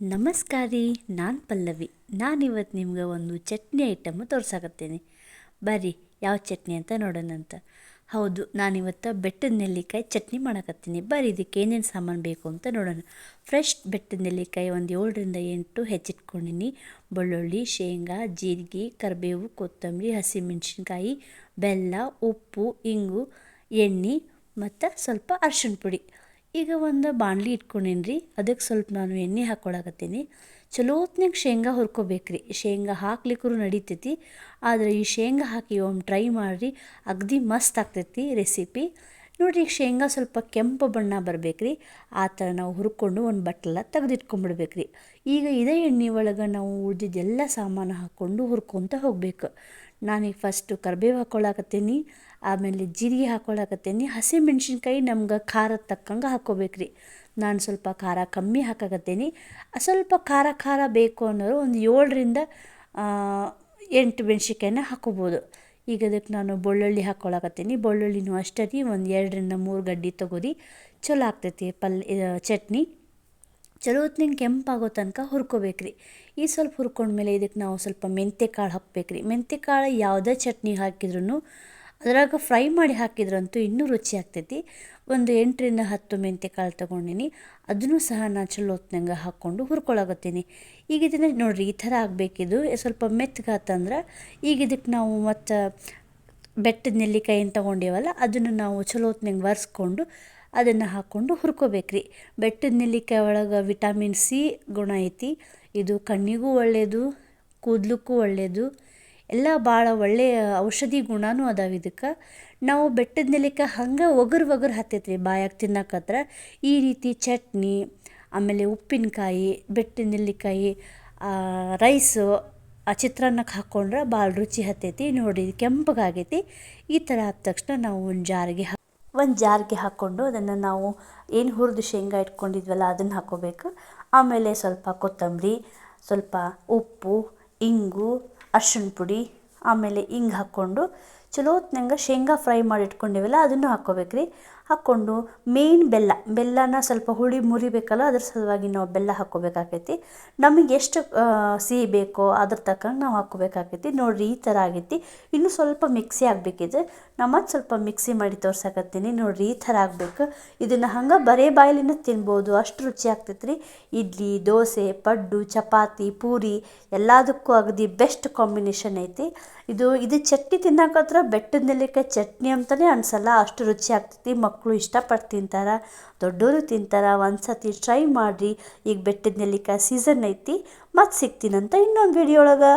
ನಮಸ್ಕಾರ ರೀ ನಾನು ಪಲ್ಲವಿ. ನಾನಿವತ್ತು ನಿಮ್ಗೆ ಒಂದು ಚಟ್ನಿ ಐಟಮ್ ತೋರ್ಸಾಕತ್ತೀನಿ. ಬರ್ರಿ, ಯಾವ ಚಟ್ನಿ ಅಂತ ನೋಡೋಣಂತ ಹೌದು, ನಾನಿವತ್ತು ಬೆಟ್ಟದ ನೆಲ್ಲಿಕಾಯಿ ಚಟ್ನಿ ಮಾಡಕತ್ತೀನಿ. ಬರ್ರಿ, ಇದಕ್ಕೆ ಏನೇನು ಸಾಮಾನು ಬೇಕು ಅಂತ ನೋಡೋಣ. ಫ್ರೆಶ್ ಬೆಟ್ಟದ ನೆಲ್ಲಿಕಾಯಿ ಒಂದು ಏಳರಿಂದ ಎಂಟು ಹೆಚ್ಚಿಟ್ಕೊಂಡಿನಿ. ಬೆಳ್ಳುಳ್ಳಿ, ಶೇಂಗಾ, ಜೀರಿಗೆ, ಕರಿಬೇವು, ಕೊತ್ತಂಬರಿ, ಹಸಿಮೆಣ್ಸಿನ್ಕಾಯಿ, ಬೆಲ್ಲ, ಉಪ್ಪು, ಇಂಗು, ಎಣ್ಣೆ, ಮತ್ತು ಸ್ವಲ್ಪ ಅರ್ಶಿಣ ಪುಡಿ. ಈಗ ಒಂದು ಬಾಣಲಿ ಇಟ್ಕೊಂಡೇನಿ ಅದಕ್ಕೆ ಸ್ವಲ್ಪ ನಾನು ಎಣ್ಣೆ ಹಾಕ್ಕೊಳಕತ್ತೀನಿ ಚಲೋ ಹೊತ್ನಾಗ ಶೇಂಗಾ ಹುರ್ಕೋಬೇಕು ರೀ ಶೇಂಗಾ ಹಾಕ್ಲಿಕ್ಕೂ ನಡೀತೈತಿ. ಆದರೆ ಈ ಶೇಂಗಾ ಹಾಕಿ ಒಮ್ಮೆ ಟ್ರೈ ಮಾಡಿರಿ, ಅಗದಿ ಮಸ್ತ್ ಆಗ್ತೈತಿ ರೆಸಿಪಿ. ನೋಡಿರಿ, ಈಗ ಶೇಂಗಾ ಸ್ವಲ್ಪ ಕೆಂಪು ಬಣ್ಣ ಬರ್ಬೇಕು ರೀ ಆ ಥರ ನಾವು ಹುರ್ಕೊಂಡು ಒಂದು ಬಟ್ಟಲ ತೆಗೆದಿಟ್ಕೊಂಡ್ಬಿಡ್ಬೇಕು ರೀ ಈಗ ಇದೇ ಎಣ್ಣೆ ಒಳಗೆ ನಾವು ಉಳಿದಿದ್ದೆಲ್ಲ ಸಾಮಾನು ಹಾಕ್ಕೊಂಡು ಹುರ್ಕೊತ ಹೋಗಬೇಕು. ನಾನೀಗ ಫಸ್ಟು ಕರ್ಬೇವು ಹಾಕ್ಕೊಳ್ಳಾಕತ್ತೀನಿ ಆಮೇಲೆ ಜೀರಿಗೆ ಹಾಕ್ಕೊಳಕತ್ತೀನಿ ಹಸಿಮೆಣ್ಸಿನ್ಕಾಯಿ ನಮ್ಗೆ ಖಾರದ ತಕ್ಕಂಗೆ ಹಾಕ್ಕೋಬೇಕು ನಾನು ಸ್ವಲ್ಪ ಖಾರ ಕಮ್ಮಿ ಹಾಕಾಕತ್ತೀನಿ. ಸ್ವಲ್ಪ ಖಾರ ಖಾರ ಬೇಕು ಅನ್ನೋರು ಒಂದು ಏಳರಿಂದ ಎಂಟು ಮೆಣ್ಸಿನ್ಕಾಯಿನ ಹಾಕ್ಕೋಬೋದು ಈಗ ಅದಕ್ಕೆ ನಾನು ಬೆಳ್ಳುಳ್ಳಿ ಹಾಕ್ಕೊಳಕತ್ತೀನಿ ಬೆಳ್ಳುಳ್ಳಿನೂ ಅಷ್ಟೇ ರೀ, ಒಂದು ಎರಡರಿಂದ ಮೂರು ಗಡ್ಡೆ ತೊಗೋರಿ. ಚಲೋ ಆಗ್ತೈತಿ ಪಲ್ಯ ಚಟ್ನಿ. ಚಲೋ ಹೊತ್ತಿನ ಕೆಂಪಾಗೋ ತನಕ ಹುರ್ಕೋಬೇಕು ಈ ಸ್ವಲ್ಪ ಹುರ್ಕೊಂಡ್ಮೇಲೆ ಇದಕ್ಕೆ ನಾವು ಸ್ವಲ್ಪ ಮೆಂತ್ಯ ಕಾಳು ಹಾಕ್ಬೇಕು ರೀ ಮೆಂತ್ಯ ಕಾಳು ಯಾವುದೇ ಚಟ್ನಿ ಹಾಕಿದ್ರೂ ಅದ್ರಾಗ ಫ್ರೈ ಮಾಡಿ ಹಾಕಿದ್ರಂತೂ ಇನ್ನೂ ರುಚಿ ಆಗ್ತೈತಿ. ಒಂದು ಎಂಟರಿಂದ ಹತ್ತು ಮೆಂತ್ಯ ಕಾಳು ತೊಗೊಂಡಿನಿ. ಅದನ್ನು ಸಹ ನಾನು ಚಲೋ ಹೊತ್ತಿನಂಗೆ ಹಾಕ್ಕೊಂಡು ಹುರ್ಕೊಳಕತ್ತೀನಿ. ಈಗ ಇದನ್ನು ನೋಡಿರಿ, ಈ ಥರ ಆಗಬೇಕಿದು. ಸ್ವಲ್ಪ ಮೆತ್ತಗಾತಂದ್ರೆ ಈಗ ಇದಕ್ಕೆ ನಾವು ಮತ್ತು ಬೆಟ್ಟದ ನೆಲ್ಲಿಕಾಯಿ ಏನು ತೊಗೊಂಡೇವಲ್ಲ ಅದನ್ನು ನಾವು ಚಲೋ ಹೊತ್ತಿನಂಗೆ ಒರೆಸ್ಕೊಂಡು ಅದನ್ನು ಹಾಕ್ಕೊಂಡು ಹುರ್ಕೋಬೇಕು ರೀ ಬೆಟ್ಟದ ನೆಲ್ಲಿಕಾಯಿ ಒಳಗೆ ವಿಟಮಿನ್ ಸಿ ಗುಣ ಐತಿ. ಇದು ಕಣ್ಣಿಗೂ ಒಳ್ಳೆಯದು ಕೂದಲಕ್ಕೂ ಒಳ್ಳೆಯದು ಎಲ್ಲ ಭಾಳ ಒಳ್ಳೆಯ ಔಷಧಿ ಗುಣನೂ ಅದಾವೆ ಇದಕ್ಕೆ. ನಾವು ಬೆಟ್ಟದ ನೆಲ್ಲಿಕಾಯಿ ಹಂಗೆ ಒಗರು ಒಗರು ಹತ್ತೈತೆ ರೀ ಬಾಯಾಗ ತಿನ್ನಕತ್ರ ಈ ರೀತಿ ಚಟ್ನಿ, ಆಮೇಲೆ ಉಪ್ಪಿನಕಾಯಿ, ಬೆಟ್ಟದ ನೆಲ್ಲಿಕಾಯಿ ರೈಸು, ಆ ಚಿತ್ರಾನ್ನಕ್ಕೆ ಹಾಕ್ಕೊಂಡ್ರೆ ಭಾಳ ರುಚಿ ಹತ್ತೈತಿ. ನೋಡಿ ಕೆಂಪಗಾಗೈತಿ. ಈ ಥರ ಆದ ತಕ್ಷಣ ನಾವು ಒಂದು ಜಾರಿಗೆ ಒಂದು ಜಾರ್ಗೆ ಹಾಕ್ಕೊಂಡು ಅದನ್ನು ನಾವು ಏನು ಹುರಿದು ಶೇಂಗಾ ಇಟ್ಕೊಂಡಿದ್ವಲ್ಲ ಅದನ್ನು ಹಾಕ್ಕೋಬೇಕು ಆಮೇಲೆ ಸ್ವಲ್ಪ ಕೊತ್ತಂಬರಿ, ಸ್ವಲ್ಪ ಉಪ್ಪು, ಇಂಗು, ಅರ್ಶಿಣ ಪುಡಿ, ಆಮೇಲೆ ಇಂಗು ಹಾಕ್ಕೊಂಡು ಚಲೋ ಹೊತ್ನಂಗೆ ಶೇಂಗಾ ಫ್ರೈ ಮಾಡಿ ಇಟ್ಕೊಂಡಿವಲ್ಲ ಅದನ್ನು ಹಾಕ್ಕೋಬೇಕು ರೀ. ಹಾಕ್ಕೊಂಡು ಮೇಯ್ನ್ ಬೆಲ್ಲ, ಬೆಲ್ಲನ ಸ್ವಲ್ಪ ಹುಳಿ ಮುರಿಬೇಕಲ್ಲ, ಅದ್ರ ಸಲುವಾಗಿ ನಾವು ಬೆಲ್ಲ ಹಾಕ್ಕೋಬೇಕಾಕೈತಿ. ನಮಗೆ ಎಷ್ಟು ಸಿಹಿ ಬೇಕೋ ಅದ್ರ ತಕ್ಕಂಗೆ ನಾವು ಹಾಕ್ಕೋಬೇಕಾಕೈತಿ. ನೋಡಿರಿ ಈ ಥರ ಆಗೈತಿ. ಇನ್ನೂ ಸ್ವಲ್ಪ ಮಿಕ್ಸಿ ಆಗಬೇಕಿದೆ ಮತ್ತೆ ಸ್ವಲ್ಪ ಮಿಕ್ಸಿ ಮಾಡಿ ತೋರ್ಸಕತ್ತೀನಿ. ನೋಡಿರಿ ಈ ಥರ ಆಗಬೇಕು. ಇದನ್ನು ಹಂಗೆ ಬರೇ ಬಾಯಲಿನ ತಿನ್ಬೋದು. ಅಷ್ಟು ರುಚಿ ಆಗ್ತೈತೆ ರೀ. ಇಡ್ಲಿ, ದೋಸೆ, ಪಡ್ಡು, ಚಪಾತಿ, ಪೂರಿ ಎಲ್ಲದಕ್ಕೂ ಅಗದಿ ಬೆಸ್ಟ್ ಕಾಂಬಿನೇಷನ್ ಐತಿ. ಇದು ಇದು ಚಟ್ನಿ ತಿನ್ನಕತ್ರ ಬೆಟ್ಟದ ನೆಲ್ಲಿಕಾಯಿ ಚಟ್ನಿ ಅಂತಲೇ ಅನಿಸಲ್ಲ, ಅಷ್ಟು ರುಚಿ ಆಗ್ತೈತಿ ಮಕ್ಕಳು ಇಷ್ಟಪಟ್ಟು ತಿಂತಾರೆ ದೊಡ್ಡವರು ತಿಂತಾರೆ ಒಂದು ಸತಿ ಟ್ರೈ ಮಾಡಿರಿ, ಈಗ ಬೆಟ್ಟದ ನೆಲ್ಲಿಕಾಯಿ ಸೀಸನ್ ಐತಿ, ಮತ್ತೆ ಸಿಗ್ತೀನಂತ ಇನ್ನೊಂದು ವಿಡಿಯೋ ಒಳಗೆ.